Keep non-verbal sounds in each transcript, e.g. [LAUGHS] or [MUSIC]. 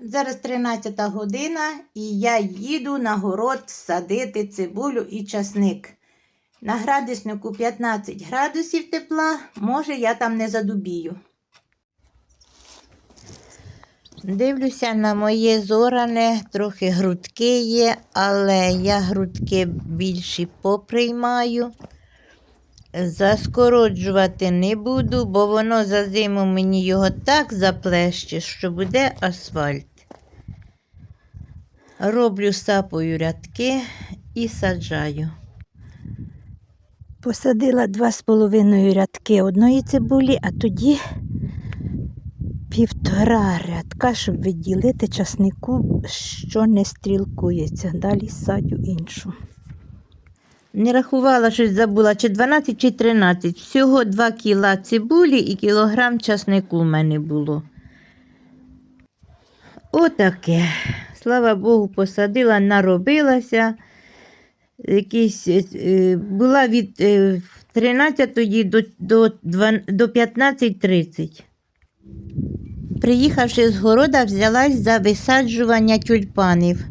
Зараз 13 година, і я їду на город садити цибулю і часник. На градуснику 15 градусів тепла, може я там не задубію. Дивлюся на моє зоране, трохи грудки є, але я грудки більші поприймаю. Заскороджувати не буду, бо воно за зиму мені його так заплеще, що буде асфальт. Роблю сапою рядки і саджаю. Посадила два з половиною рядки одної цибулі, а тоді півтора рядка, щоб відділити часнику, що не стрілкується. Далі садю іншу. Не рахувала, щось забула, чи 12, чи 13. Всього 2 кіла цибулі і кілограм часнику в мене було. Отаке. Слава Богу, посадила, наробилася. Якісь, е, е, була від е, 13 до, до, до 15.30. Приїхавши з города, взялась за висаджування тюльпанів.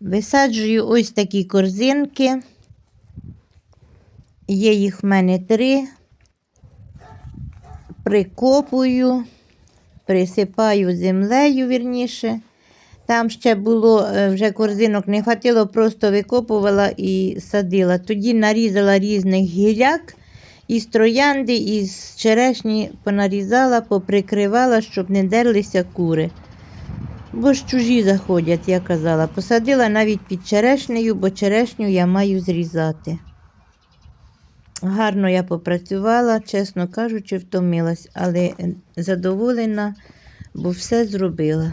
Висаджую ось такі корзинки. Є їх в мене три. Прикопую, присипаю землею, вірніше. Там ще було, е, вже корзинок не хватило, просто викопувала і садила. Тоді нарізала різних гіляк із троянди, із черешні понарізала, поприкривала, щоб не дерлися кури. Бо ж чужі заходять, я казала. Посадила навіть під черешнею, бо черешню я маю зрізати. Гарно я попрацювала, чесно кажучи, втомилась, але задоволена, бо все зробила.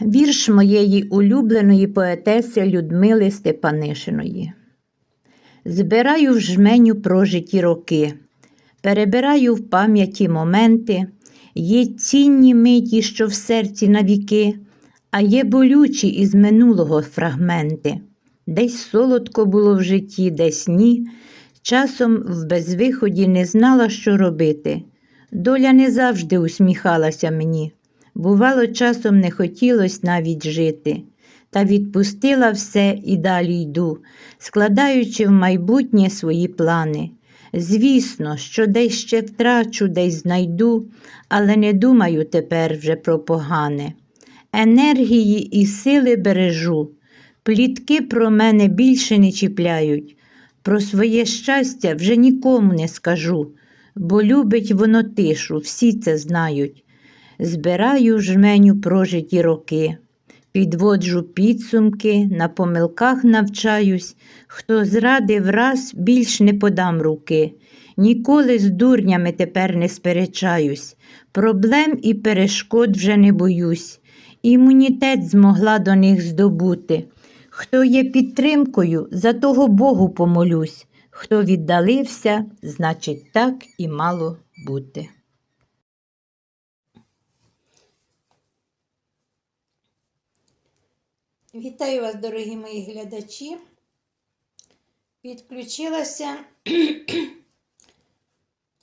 Вірш моєї улюбленої поетеси Людмили Степанишиної. Збираю в жменю прожиті роки, перебираю в пам'яті моменти, є цінні миті, що в серці навіки, а є болючі із минулого фрагменти. Десь солодко було в житті, десь ні. Часом в безвиході не знала, що робити. Доля не завжди усміхалася мені. Бувало, часом не хотілось навіть жити, та відпустила все і далі йду, складаючи в майбутнє свої плани. Звісно, що десь ще втрачу, десь знайду, але не думаю тепер вже про погане. Енергії і сили бережу, плітки про мене більше не чіпляють. Про своє щастя вже нікому не скажу, бо любить воно тишу, всі це знають. Збираю жменю прожиті роки, підводжу підсумки, на помилках навчаюсь, хто зрадив раз, більш не подам руки. Ніколи з дурнями тепер не сперечаюсь, проблем і перешкод вже не боюсь. Імунітет змогла до них здобути. Хто є підтримкою, за того Богу помолюсь. Хто віддалився, значить так і мало бути. Вітаю вас, дорогі мої глядачі. Підключилася. [CLEARS THROAT]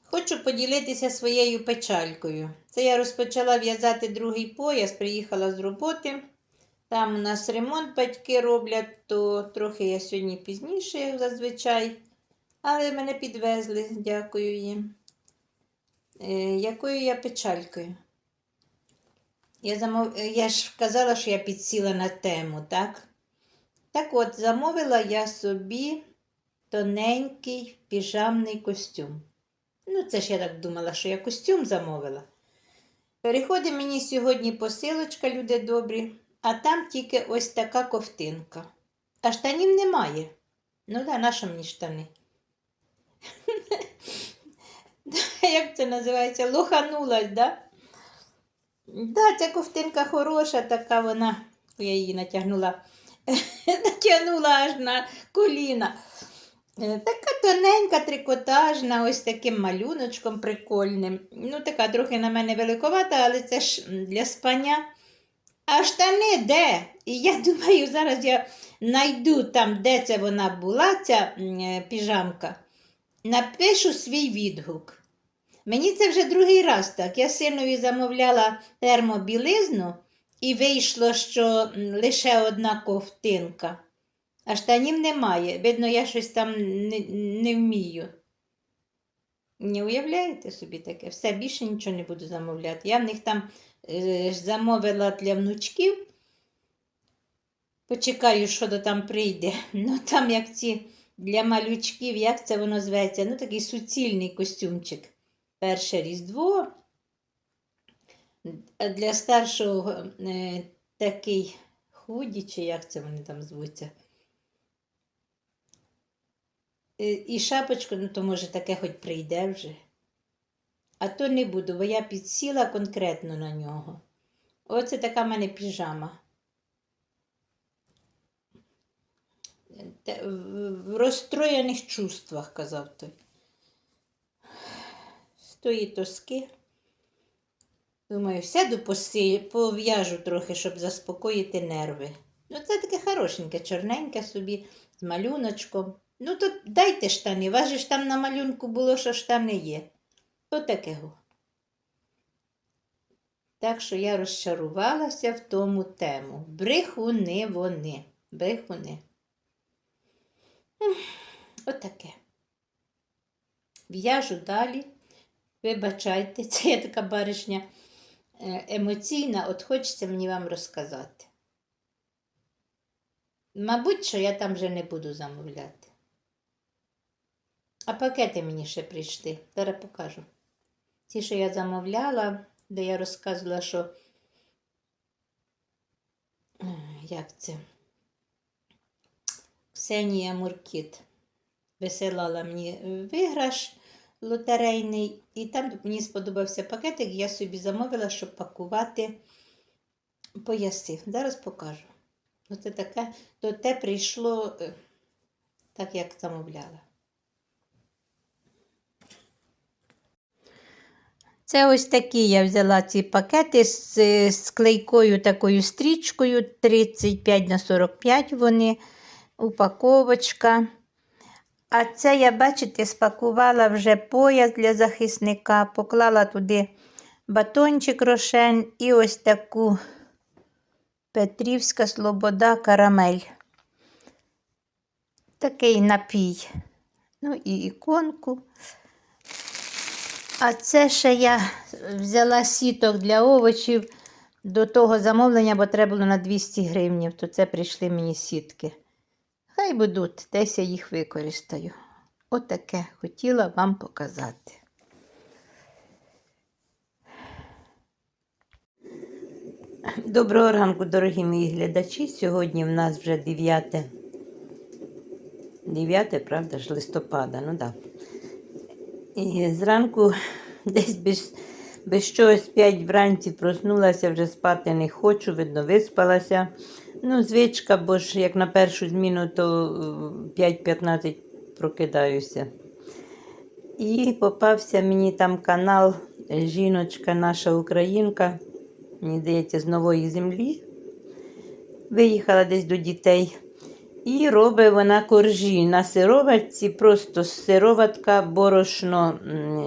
Хочу поділитися своєю печалькою. Це я розпочала в'язати другий пояс, приїхала з роботи. Там у нас ремонт батьки роблять, то трохи я сьогодні пізніше, як зазвичай. Але мене підвезли, дякую їм. Е, якою я печалькою? Я, замов... я ж казала, що я підсіла на тему, так? Так от, замовила я собі тоненький піжамний костюм. Ну, це ж я так думала, що я костюм замовила. Переходить мені сьогодні посилочка, люди добрі, а там тільки ось така ковтинка. А штанів немає. Ну да, на що мені штани? [LAUGHS] Як це називається? Лоханулась, да? Да, ця ковтинка хороша, така вона, я її натягнула, [LAUGHS] натягнула аж на коліна. Е, Така тоненька, трикотажна, ось таким малюночком прикольним. Ну, така трохи на мене великовата, але це ж для спання. А штани де? І я думаю, зараз я знайду там, де це вона була, ця е, піжамка, напишу свій відгук. Мені це вже другий раз так. Я синові замовляла термобілизну, і вийшло, що лише одна ковтинка. А штанів немає. Видно, я щось там не, не вмію. Не уявляєте собі таке? Все, більше нічого не буду замовляти. Я в них там е, замовила для внучків. Почекаю, що до там прийде. [LAUGHS] Ну, там як ці для малючків, як це воно зветься? Ну, такий суцільний костюмчик. Перше Різдво. Для старшого е, такий худі, чи як це вони там звуться. Е, І шапочку, ну то може таке хоч прийде вже. А то не буду, бо я підсіла конкретно на нього. Оце така в мене піжама. В розстроєних чувствах, казав той. З тої тоски. Думаю, сяду пов'яжу трохи, щоб заспокоїти нерви. Ну, це таке хорошеньке, чорненьке собі, з малюночком. Ну, то дайте штани. Вас же ж там на малюнку було, що штани є. То такого. Так що я розчарувалася в тому тему. Брехуни вони. Брехуни. Отаке. В'яжу далі. Вибачайте, [LAUGHS] це я така баришня е, емоційна, от хочеться мені вам розказати. Мабуть, що я там вже не буду замовляти. А пакети мені ще прийшли. Зараз покажу. Ті, що я замовляла, де я розказувала, що. Е, Як це? Ксенія Муркіт висилала мені виграш лотерейний, і там мені сподобався пакетик, я собі замовила, щоб пакувати пояси. Зараз покажу. Оце таке, то те прийшло е, так, як замовляла. Це ось такі я взяла ці пакети з, з клейкою такою стрічкою 35 на 45 вони, упаковочка. А це я, бачите, спакувала вже пояс для захисника, поклала туди батончик рошен і ось таку Петрівська Слобода карамель. Такий напій. Ну і іконку. А це ще я взяла сіток для овочів до того замовлення, бо треба було на 200 гривнів, то це прийшли мені сітки. Хай будуть, десь я їх використаю. Отаке хотіла вам показати. Доброго ранку, дорогі мої глядачі. Сьогодні в нас вже 9, 9 правда ж, листопада, ну так. Да. І зранку [LAUGHS] десь без, без чогось 5 вранці проснулася, вже спати не хочу, видно, виспалася. Ну, звичка, бо ж як на першу зміну, то е, 5-15 прокидаюся. І попався мені там канал Жіночка наша Українка, мені здається, з нової землі. Виїхала десь до дітей. І робить вона коржі на сироватці, просто сироватка, борошно,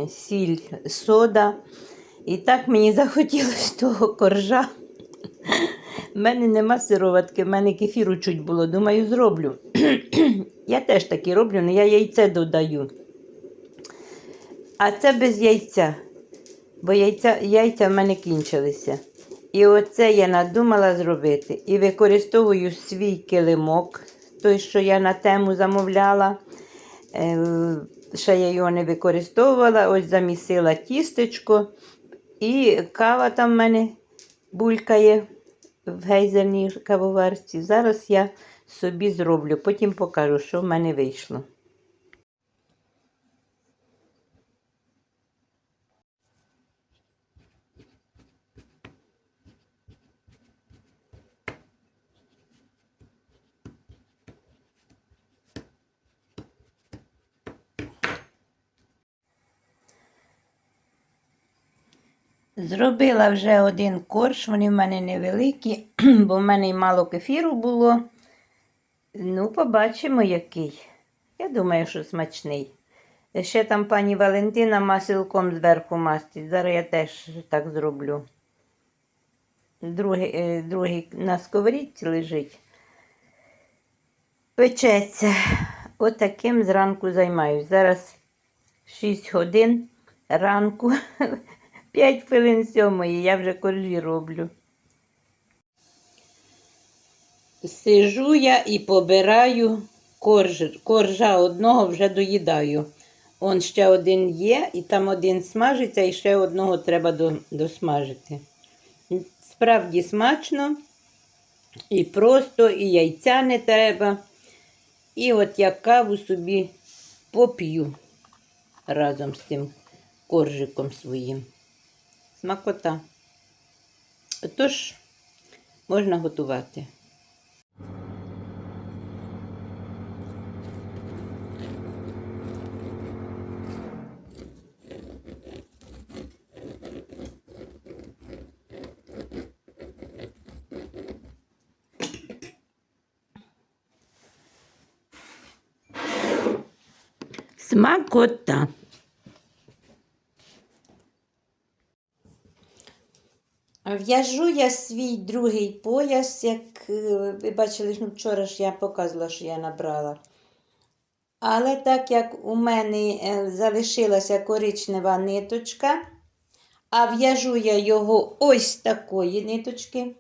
сіль, сода. І так мені захотілося того коржа. У мене нема сироватки, в мене кефіру чуть було. Думаю, зроблю. [CLEARS THROAT] я теж таки роблю, але я яйце додаю. А це без яйця, бо яйця, яйця в мене кінчилися. І оце я надумала зробити. І використовую свій килимок, той, що я на тему замовляла. Е, ще я його не використовувала, ось замісила тістечко. І кава там в мене булькає в гейзерній кавоварці. Зараз я собі зроблю, потім покажу, що в мене вийшло. Зробила вже один корж, вони в мене невеликі, [CLEARS THROAT] бо в мене й мало кефіру було. Ну, побачимо, який. Я думаю, що смачний. Ще там пані Валентина масилком зверху мастить. Зараз я теж так зроблю. Другий, е, другий на сковорідці лежить. Печеться. Отаким зранку займаюсь. Зараз 6 годин ранку, [LAUGHS] 5 хвилин сьомої, я вже коржі роблю. Сижу я і побираю корж, коржа одного вже доїдаю. Он ще один є, і там один смажиться, і ще одного треба до, досмажити. Справді смачно, і просто, і яйця не треба. І от я каву собі поп'ю разом з цим коржиком своїм. Смакота. Тож, можна готувати. Смакота. В'яжу я свій другий пояс, як е, ви бачили, ну, вчора ж я показувала, що я набрала. Але так як у мене е, залишилася коричнева ниточка, а в'яжу я його ось такої ниточки.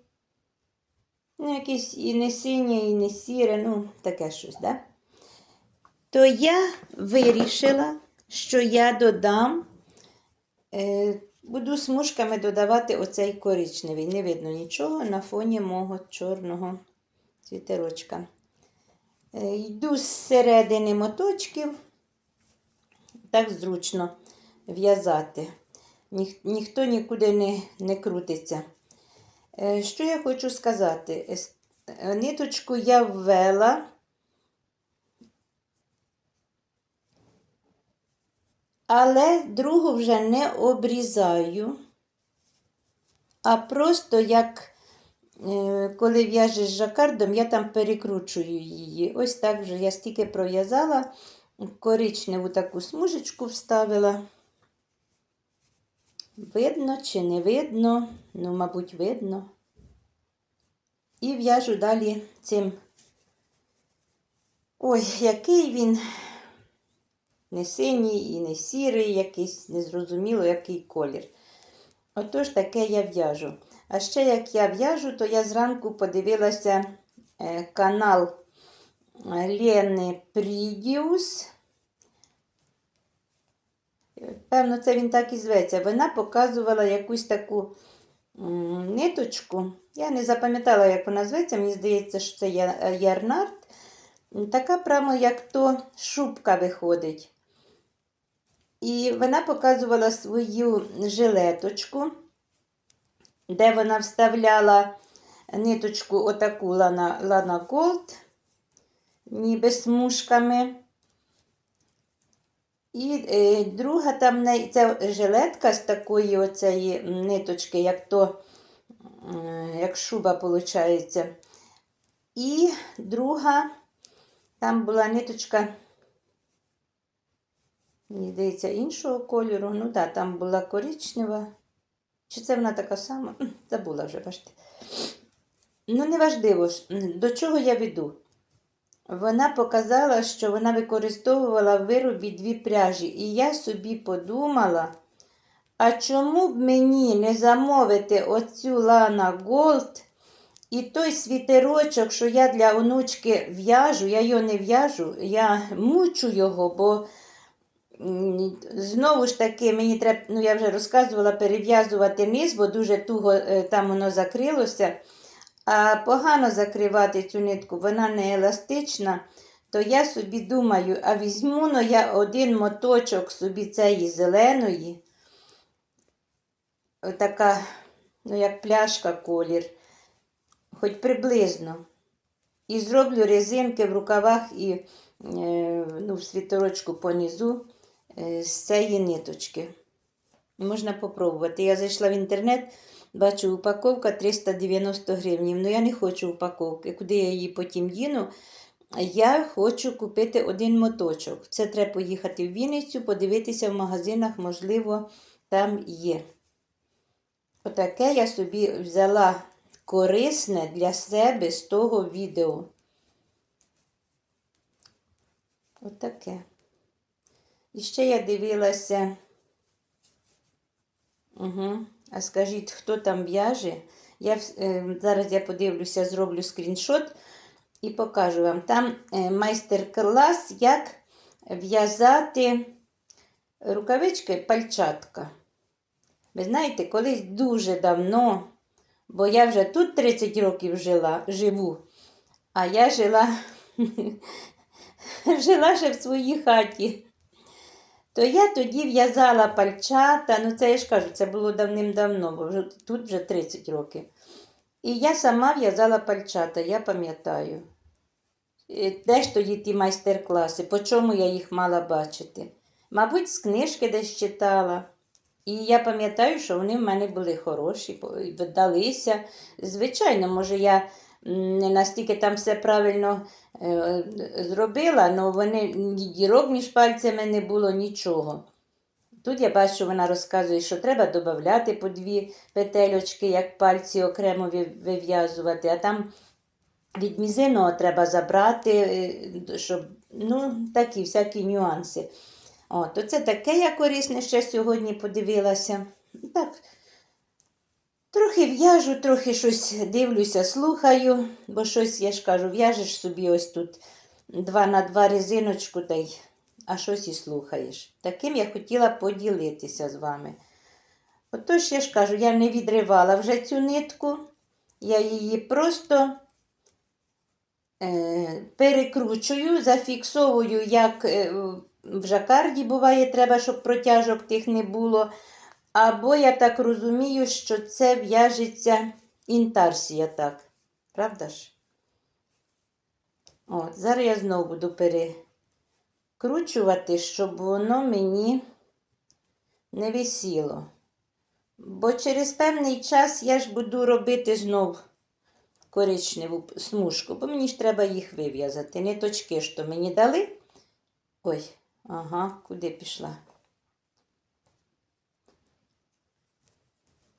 Ну, якесь і не синє, і не сіре, ну, таке щось, да? то я вирішила, що я додам, е, буду смужками додавати оцей коричневий. Не видно нічого на фоні мого чорного світерочка. Е, йду з середини моточків, так зручно в'язати. Ніх, ніхто нікуди не, не крутиться. Е, що я хочу сказати? Е, Ниточку я ввела. Але другу вже не обрізаю, а просто як е, коли в'яжеш жакардом, я там перекручую її. Ось так вже я стільки пров'язала, коричневу таку смужечку вставила. Видно чи не видно? Ну, мабуть, видно. І в'яжу далі цим. Ой, який він не синій і не сірий, якийсь незрозуміло, який колір. Отож таке я в'яжу. А ще як я в'яжу, то я зранку подивилася е, канал Лени Прідіус. Певно, це він так і зветься. Вона показувала якусь таку ниточку. Я не запам'ятала, як вона зветься. Мені здається, що це я- ярнард. Така прямо, як то шубка виходить. І вона показувала свою жилеточку, де вона вставляла ниточку отаку Лана, Lana Gold, ніби смужками. І е, друга там це жилетка з такої оцеї ниточки, як то, е, як шуба виходить. І друга, там була ниточка Мені здається, іншого кольору. Ну так, там була коричнева. Чи це вона така сама? Забула вже, бачите. Ну, неважливо, до чого я веду. Вона показала, що вона використовувала в виробі дві пряжі. І я собі подумала, а чому б мені не замовити оцю Лана Голд і той світерочок, що я для онучки в'яжу, я його не в'яжу, я мучу його, бо Знову ж таки, мені треба, ну я вже розказувала, перев'язувати низ, бо дуже туго е, там воно закрилося. А погано закривати цю нитку, вона не еластична. То я собі думаю, а візьму ну, я один моточок собі цієї зеленої, така, ну, як пляшка колір, хоч приблизно. І зроблю резинки в рукавах і е, ну, в світорочку понизу з цієї ниточки. Можна попробувати. Я зайшла в інтернет, бачу, упаковка 390 гривень. Ну я не хочу упаковки. Куди я її потім їну? я хочу купити один моточок. Це треба поїхати в Вінницю, подивитися в магазинах, можливо, там є. Отаке я собі взяла корисне для себе з того відео. Отаке. І ще я дивилася. Угу. А скажіть, хто там в'яже? Я, е, зараз я подивлюся, зроблю скріншот і покажу вам. Там е, майстер-клас, як в'язати рукавички пальчатка. Ви знаєте, колись дуже давно, бо я вже тут 30 років жила, живу, а я жила, [LAUGHS] жила ще в своїй хаті. То я тоді в'язала пальчата, ну це я ж кажу, це було давним-давно, бо вже, тут вже 30 років. І я сама в'язала пальчата, я пам'ятаю. Де ж тоді ті майстер-класи, по чому я їх мала бачити? Мабуть, з книжки десь читала. І я пам'ятаю, що вони в мене були хороші, вдалися. Звичайно, може, я не настільки там все правильно зробила, але вони дірок між пальцями не було нічого. Тут я бачу, що вона розказує, що треба додати по дві петельочки, як пальці окремо вив'язувати, а там від мізинного треба забрати, е, щоб, ну, такі всякі нюанси. О, то це таке я корисне ще сьогодні подивилася. Так, трохи в'яжу, трохи щось дивлюся, слухаю, бо щось, я ж кажу, в'яжеш собі ось тут два на два резиночку, та й, а щось і слухаєш. Таким я хотіла поділитися з вами. Отож, я ж кажу, я не відривала вже цю нитку, я її просто е, перекручую, зафіксовую, як е, в жакарді буває, треба, щоб протяжок тих не було. Або я так розумію, що це в'яжеться інтарсія так. Правда ж? От, зараз я знову буду перекручувати, щоб воно мені не висіло. Бо через певний час я ж буду робити знов коричневу смужку, бо мені ж треба їх вив'язати. Ниточки, що мені дали. Ой, ага, куди пішла?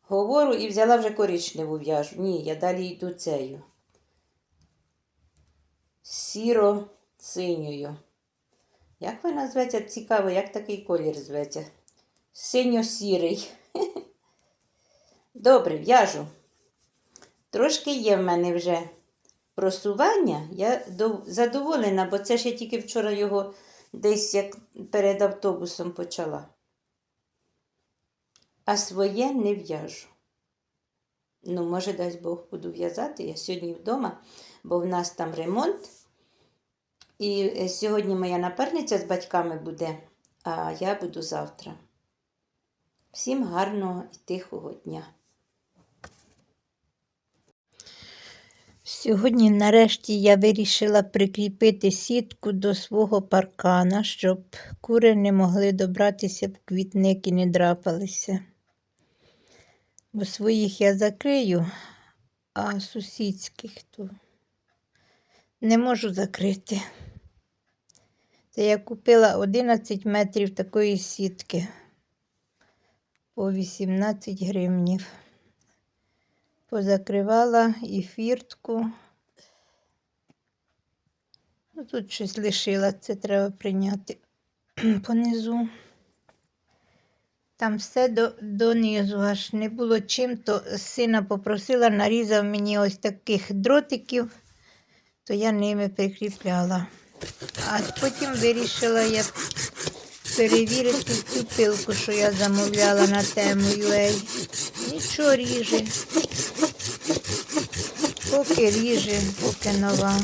Говорю і взяла вже коричневу в'яжу. Ні, я далі йду цею. Сіро-синьою. Як вона зветься? Цікаво, як такий колір зветься? Синьо-сірий. [LAUGHS] Добре, в'яжу. Трошки є в мене вже просування. Я задоволена, бо це я тільки вчора його десь як перед автобусом почала. А своє не в'яжу. Ну, може, дасть Бог буду в'язати. Я сьогодні вдома, бо в нас там ремонт. І е, сьогодні моя напарниця з батьками буде, а я буду завтра. Всім гарного і тихого дня. Сьогодні, нарешті, я вирішила прикріпити сітку до свого паркана, щоб кури не могли добратися в квітник і не драпалися. Бо своїх я закрию, а сусідських то не можу закрити. Це я купила 11 метрів такої сітки по 18 гривнів. Позакривала і фіртку. Ну, тут щось лишила, це треба прийняти [CLEARS THROAT] понизу. Там все до, донизу, аж не було чим, то сина попросила, нарізав мені ось таких дротиків, то я ними прикріпляла. А потім вирішила я перевірити цю пилку, що я замовляла на тему UA. Нічого ріже. Поки ріже, поки нова.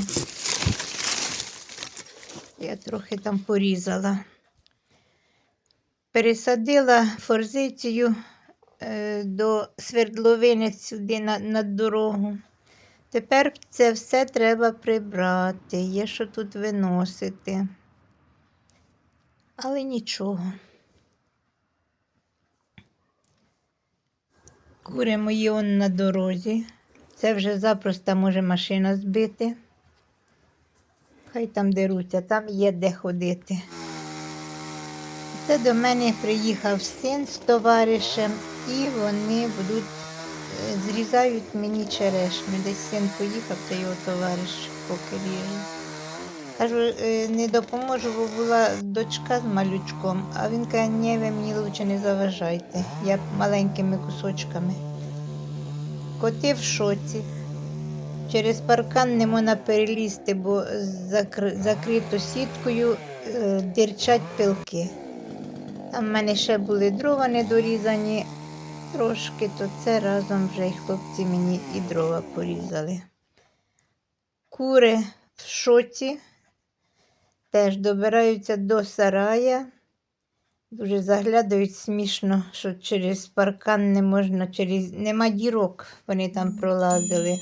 Я трохи там порізала. Пересадила форзицію е, до свердловини сюди на, на дорогу. Тепер це все треба прибрати, є що тут виносити. Але нічого. Кури мої он на дорозі. Це вже запросто може машина збити. Хай там деруться, там є де ходити. Це до мене приїхав син з товаришем, і вони будуть е, зрізають мені черешню. Десь син поїхав, це його товариш поки. Кажу, «Е, не допоможу, бо була дочка з малючком, а він каже, ні, ви мені лучше не заважайте. Я маленькими кусочками. Коти в шоці. Через паркан не можна перелізти, бо закр- закрито сіткою е, дирчать пилки. Там в мене ще були дрова недорізані трошки, то це разом вже й хлопці мені і дрова порізали. Кури в шоці теж добираються до сарая. Дуже заглядають смішно, що через паркан не можна, через нема дірок, вони там пролазили.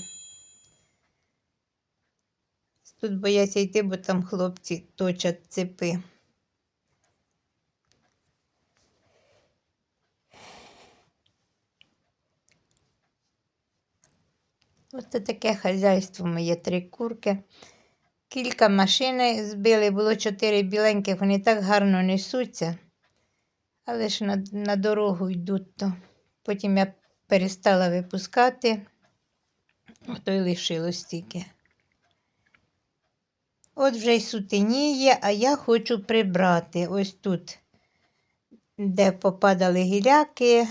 Тут бояться йти, бо там хлопці точать цепи. Оце таке хазяйство моє три курки. Кілька машин збили, було чотири біленьких, вони так гарно несуться, але ж на, на дорогу йдуть то. Потім я перестала випускати, ото й лишилось тільки. От вже й сутеніє, а я хочу прибрати ось тут, де попадали гіляки.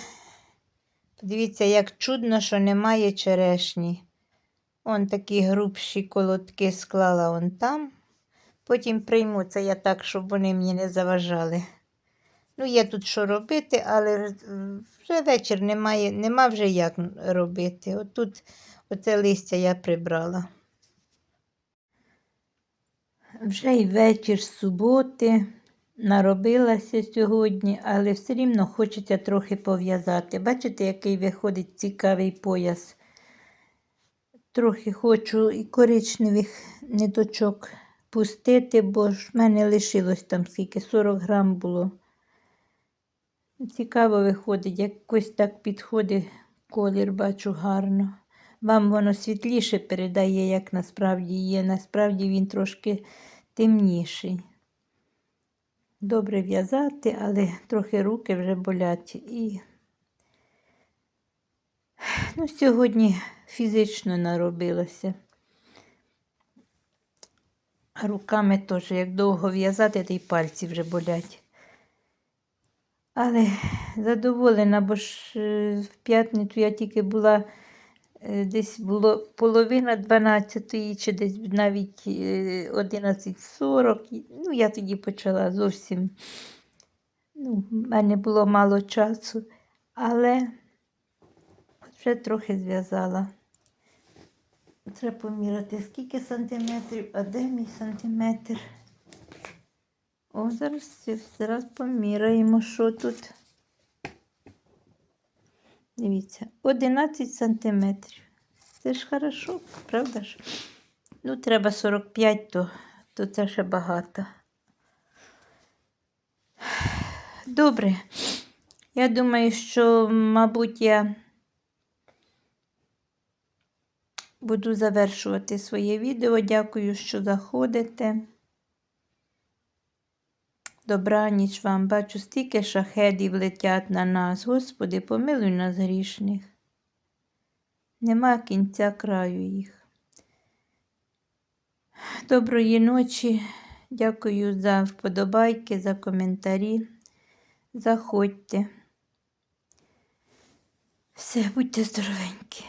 Подивіться, як чудно, що немає черешні. Он такі грубші колодки склала он там. Потім прийму це я так, щоб вони мені не заважали. Ну, є тут що робити, але вже вечір немає, нема вже як робити. Отут оце листя я прибрала. Вже й вечір суботи наробилася сьогодні, але все рівно хочеться трохи пов'язати. Бачите, який виходить цікавий пояс. Трохи хочу і коричневих ниточок пустити, бо ж в мене лишилось там скільки 40 грам було. Цікаво виходить, якось так підходить колір, бачу гарно. Вам воно світліше передає, як насправді є. Насправді він трошки темніший. Добре в'язати, але трохи руки вже болять. І ну, сьогодні фізично наробилося. А руками теж, як довго в'язати, то й пальці вже болять. Але задоволена, бо ж е, в п'ятницю я тільки була е, десь було половина 12 чи десь навіть е, 11.40. Ну, я тоді почала зовсім. Ну, в мене було мало часу, але вже трохи зв'язала. Треба поміряти, скільки сантиметрів, а де мій сантиметр? О, зараз, зараз поміряємо, що тут. Дивіться, 11 сантиметрів. Це ж хорошо, правда ж? Ну, треба 45, то, то це ще багато. Добре. Я думаю, що, мабуть, я буду завершувати своє відео. Дякую, що заходите. Добраніч вам, бачу, стільки шахедів летять на нас. Господи, помилуй нас грішних. Нема кінця краю їх. Доброї ночі. Дякую за вподобайки, за коментарі. Заходьте. Все, будьте здоровенькі.